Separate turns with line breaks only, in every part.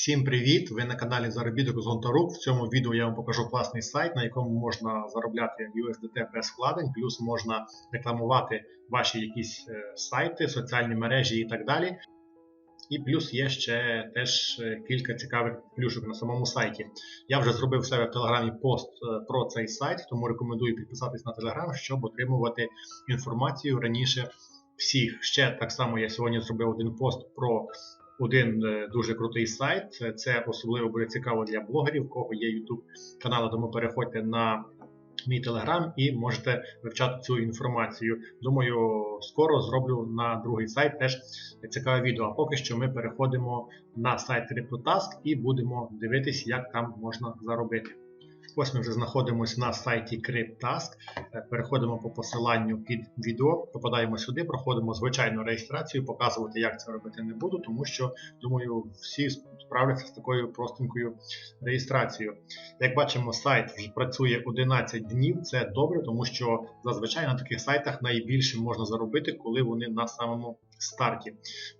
Всім привіт! Ви на каналі Заробіток з Гонтарук. В цьому відео я вам покажу класний сайт, на якому можна заробляти USDT без вкладень, плюс можна рекламувати ваші якісь е, сайти, соціальні мережі і так далі. І плюс є ще теж е, кілька цікавих плюшок на самому сайті. Я вже зробив в себе в телеграмі пост е, про цей сайт, тому рекомендую підписатись на телеграм, щоб отримувати інформацію раніше всіх. Ще так само я сьогодні зробив один пост про один е, дуже крутий сайт. Це особливо буде цікаво для блогерів, у кого є YouTube канал, тому переходьте на мій телеграм і можете вивчати цю інформацію. Думаю, скоро зроблю на другий сайт теж цікаве відео. А поки що ми переходимо на сайт CryptoTask і будемо дивитись, як там можна заробити. Ось ми вже знаходимося на сайті CryptTask. Е, переходимо по посиланню під відео, попадаємо сюди, проходимо звичайну реєстрацію, показувати, як це робити не буду, тому що, думаю, всі справляться з такою простенькою реєстрацією. Як бачимо, сайт вже працює 11 днів, це добре, тому що зазвичай на таких сайтах найбільше можна заробити, коли вони на самому старті.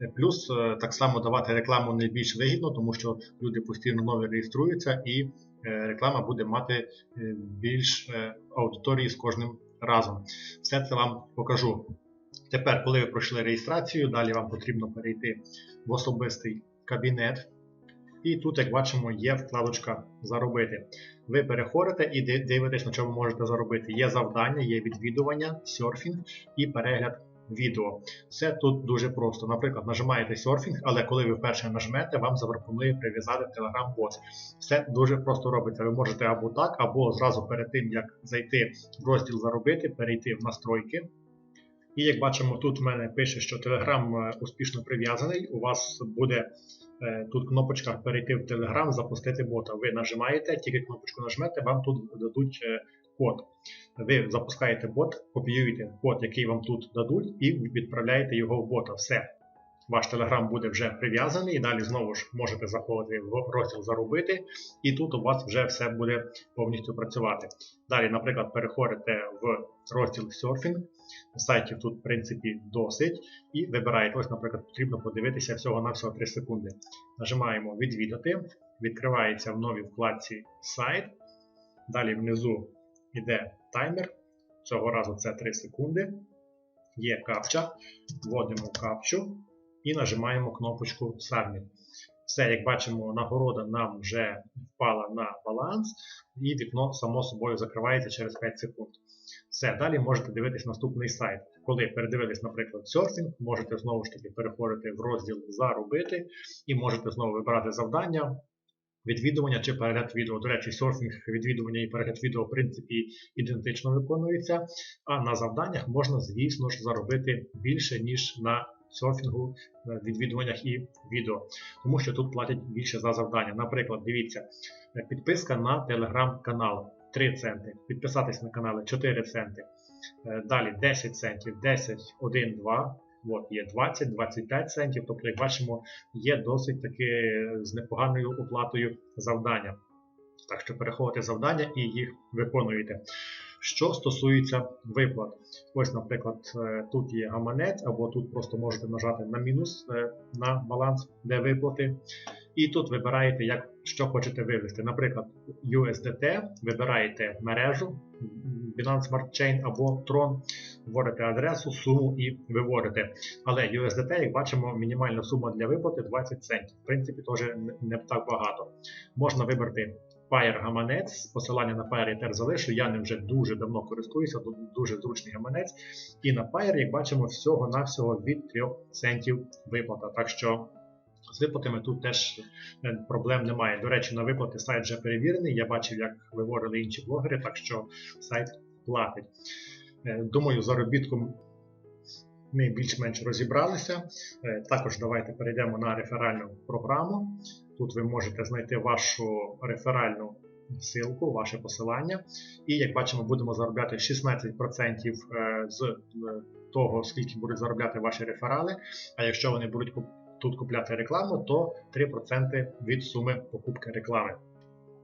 Е, плюс е, так само давати рекламу найбільш вигідно, тому що люди постійно нові реєструються і. Е, реклама буде мати е, більш е, аудиторії з кожним разом. Все це вам покажу. Тепер, коли ви пройшли реєстрацію, далі вам потрібно перейти в особистий кабінет. І тут, як бачимо, є вкладочка Заробити. Ви переходите і дивитесь, на чому можете заробити. Є завдання, є відвідування, серфінг і перегляд відео. Все тут дуже просто. Наприклад, нажимаєте серфінг, але коли ви вперше нажмете, вам запропонує прив'язати Telegram бот. Все дуже просто робиться. Ви можете або так, або зразу перед тим, як зайти в розділ заробити, перейти в настройки. І як бачимо, тут в мене пише, що Telegram е, успішно прив'язаний. У вас буде е, тут кнопочка перейти в Telegram, запустити бота. Ви нажимаєте, тільки кнопочку нажмете, вам тут дадуть е, код. Ви запускаєте бот, копіюєте код, який вам тут дадуть, і відправляєте його в бота. Все. Ваш телеграм буде вже прив'язаний, і далі знову ж можете заходити в розділ заробити, і тут у вас вже все буде повністю працювати. Далі, наприклад, переходите в розділ серфінг. Сайтів тут, в принципі, досить. І вибираєте, ось, наприклад, потрібно подивитися всього-навсього 3 секунди. Нажимаємо відвідати, відкривається в новій вкладці сайт. Далі внизу Іде таймер. Цього разу це 3 секунди. Є капча. Вводимо капчу і нажимаємо кнопочку Submit. Все, як бачимо, нагорода нам вже впала на баланс, і вікно само собою закривається через 5 секунд. Все, далі можете дивитись наступний сайт. Коли передивились, наприклад, серфінг, можете знову ж таки переходити в розділ Заробити і можете знову вибирати завдання відвідування чи перегляд відео. До речі, серфінг, відвідування і перегляд відео, в принципі, ідентично виконуються. А на завданнях можна, звісно ж, заробити більше, ніж на серфінгу, відвідуваннях і відео. Тому що тут платять більше за завдання. Наприклад, дивіться, е, підписка на телеграм-канал 3 центи. Підписатись на канали 4 центи. Е, далі 10 центів, 10, 1, 2. От, Є 20-25 центів, тобто, як бачимо, є досить таки з непоганою оплатою завдання. Так що переховуйте завдання і їх виконуєте. Що стосується виплат, ось, наприклад, е, тут є гаманець, або тут просто можете нажати на мінус е, на баланс, де виплати. І тут вибираєте, як, що хочете вивести. Наприклад, USDT, вибираєте мережу, Binance Smart Chain або Tron, вводите адресу, суму і виводите. Але USDT, як бачимо, мінімальна сума для виплати 20 центів. В принципі, теж не так багато. Можна вибрати Pair гаманець, посилання на Pair я теж залишу, я ним вже дуже давно користуюся, дуже зручний гаманець. І на Pair, як бачимо, всього-навсього від 3 центів виплата. Так що з виплатами тут теж е, проблем немає. До речі, на виплати сайт вже перевірений. Я бачив, як виворили інші блогери, так що сайт платить. Е, думаю, заробітком ми більш-менш розібралися. Е, також давайте перейдемо на реферальну програму. Тут ви можете знайти вашу реферальну ссылку, ваше посилання. І, як бачимо, будемо заробляти 16% з того, скільки будуть заробляти ваші реферали. А якщо вони будуть тут купляти рекламу, то 3% від суми покупки реклами.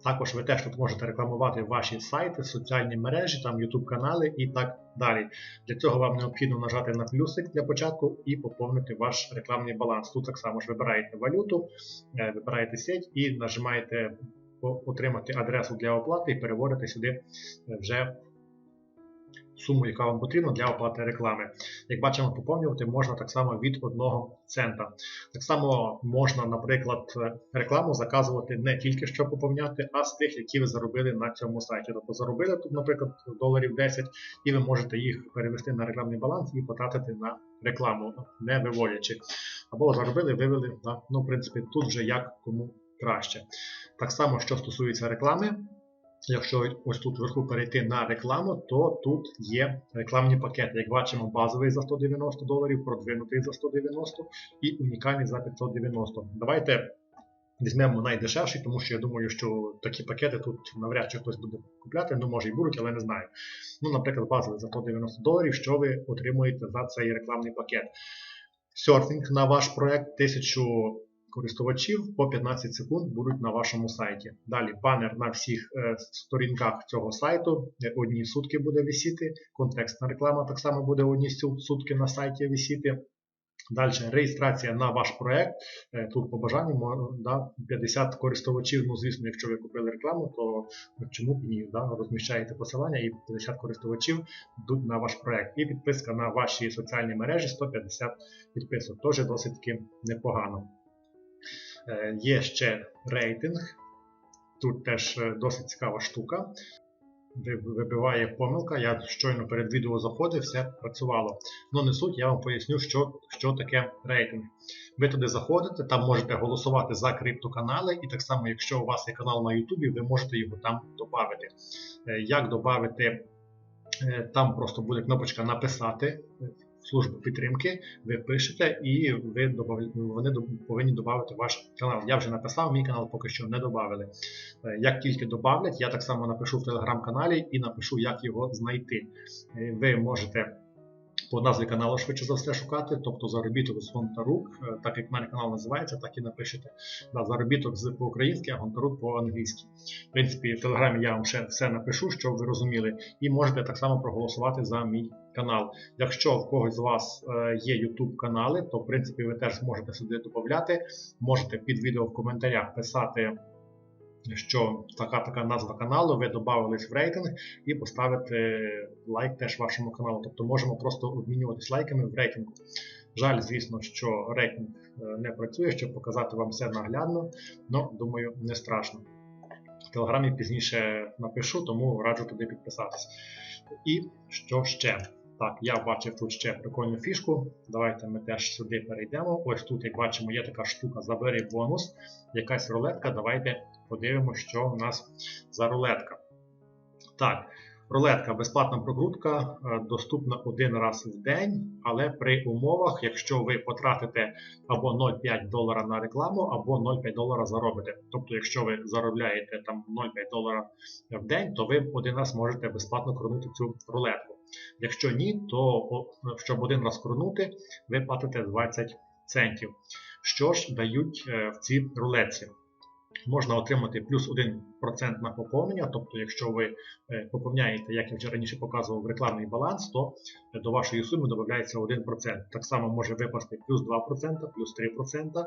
Також ви теж тут можете рекламувати ваші сайти, соціальні мережі, там YouTube канали і так далі. Для цього вам необхідно нажати на плюсик для початку і поповнити ваш рекламний баланс. Тут так само ж вибираєте валюту, е, вибираєте сеть і нажимаєте отримати адресу для оплати і переводите сюди е, вже суму, яка вам потрібна для оплати реклами. Як бачимо, поповнювати можна так само від 1 цента. Так само можна, наприклад, рекламу заказувати не тільки що поповняти, а з тих, які ви заробили на цьому сайті. Тобто заробили тут, наприклад, доларів 10, і ви можете їх перевести на рекламний баланс і потратити на рекламу, не виводячи. Або заробили, вивели. Да? Ну, в принципі, тут вже як кому краще. Так само, що стосується реклами. Якщо ось тут вверху перейти на рекламу, то тут є рекламні пакети. Як бачимо, базовий за 190 доларів, продвинутий за 190 і унікальний за 590. Давайте візьмемо найдешевший, тому що я думаю, що такі пакети тут навряд чи хтось буде купляти, ну може і будуть, але не знаю. Ну, наприклад, базовий за 190 доларів, що ви отримуєте за цей рекламний пакет. Серфінг на ваш проект 1000 користувачів по 15 секунд будуть на вашому сайті. Далі банер на всіх е, сторінках цього сайту одні сутки буде висіти. Контекстна реклама так само буде одні сутки на сайті висіти. Далі реєстрація на ваш проект. Е, Тут по бажанню да, 50 користувачів. Ну, звісно, якщо ви купили рекламу, то чому б ні? Да? Розміщаєте посилання і 50 користувачів йдуть на ваш проект. І підписка на ваші соціальні мережі 150 підписок. Теж досить таки непогано. Е, Є ще рейтинг. Тут теж е, досить цікава штука. Ви- Вибиває помилка. Я щойно перед відео заходив, все працювало. Ну не суть, я вам поясню, що, що таке рейтинг. Ви туди заходите, там можете голосувати за криптоканали, і так само, якщо у вас є канал на YouTube, ви можете його там додати. Як додати? Там просто буде кнопочка Написати е, службу підтримки. Ви пишете і ви добав- вони повинні додати ваш канал. Я вже написав, мій канал поки що не додали. Е, Як тільки додавлять, я так само напишу в телеграм-каналі і напишу, як його знайти. Е, Ви можете по назві каналу швидше за все шукати, тобто заробіток з Гонтарук, е, так як в мене канал називається, так і напишете. Да, заробіток з по-українськи, а Гонтарук по-англійськи. В принципі, в телеграмі я вам ще все напишу, щоб ви розуміли, і можете так само проголосувати за мій канал. Якщо в когось з вас е, є YouTube канали, то в принципі ви теж зможете сюди додати. Можете під відео в коментарях писати. Що така така назва каналу, ви додавались в рейтинг і поставити лайк теж вашому каналу. Тобто можемо просто обмінюватись лайками в рейтингу. Жаль, звісно, що рейтинг е, не працює, щоб показати вам все наглядно, але думаю, не страшно. В телеграмі пізніше напишу, тому раджу туди підписатись. І що ще? Так, я бачив тут ще прикольну фішку. Давайте ми теж сюди перейдемо. Ось тут, як бачимо, є така штука Забери бонус, якась рулетка. Давайте подивимося, що у нас за рулетка. Так, рулетка безплатна прогрузка, е, доступна один раз в день, але при умовах, якщо ви потратите або 0,5 долара на рекламу, або 0,5 долара заробите. Тобто, якщо ви заробляєте там 0,5 долара в день, то ви один раз можете безплатно кронути цю рулетку. Якщо ні, то щоб один раз кронути, ви платите 20 центів. Що ж дають е, в цій рулетці? Можна отримати плюс 1% на поповнення, тобто, якщо ви е, поповняєте, як я вже раніше показував, рекламний баланс, то е, до вашої суми додається 1%. Так само може випасти плюс 2%, плюс 3%.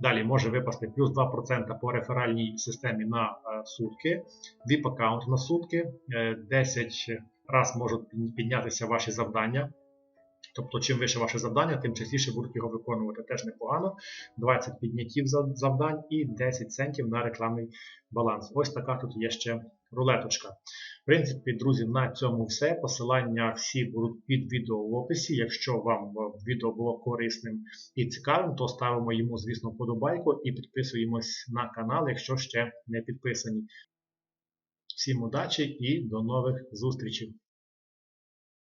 Далі може випасти плюс 2% по реферальній системі на е, сутки, VIP аккаунт на сутки, е, 10 раз можуть піднятися ваші завдання. Тобто, чим вище ваше завдання, тим частіше будуть його виконувати. Теж непогано. 20 підняттів завдань і 10 центів на рекламний баланс. Ось така тут є ще рулеточка. В принципі, друзі, на цьому все. Посилання всі будуть під відео в описі. Якщо вам е, відео було корисним і цікавим, то ставимо йому, звісно, вподобайку і підписуємось на канал, якщо ще не підписані. Всім удачі і до нових зустрічей!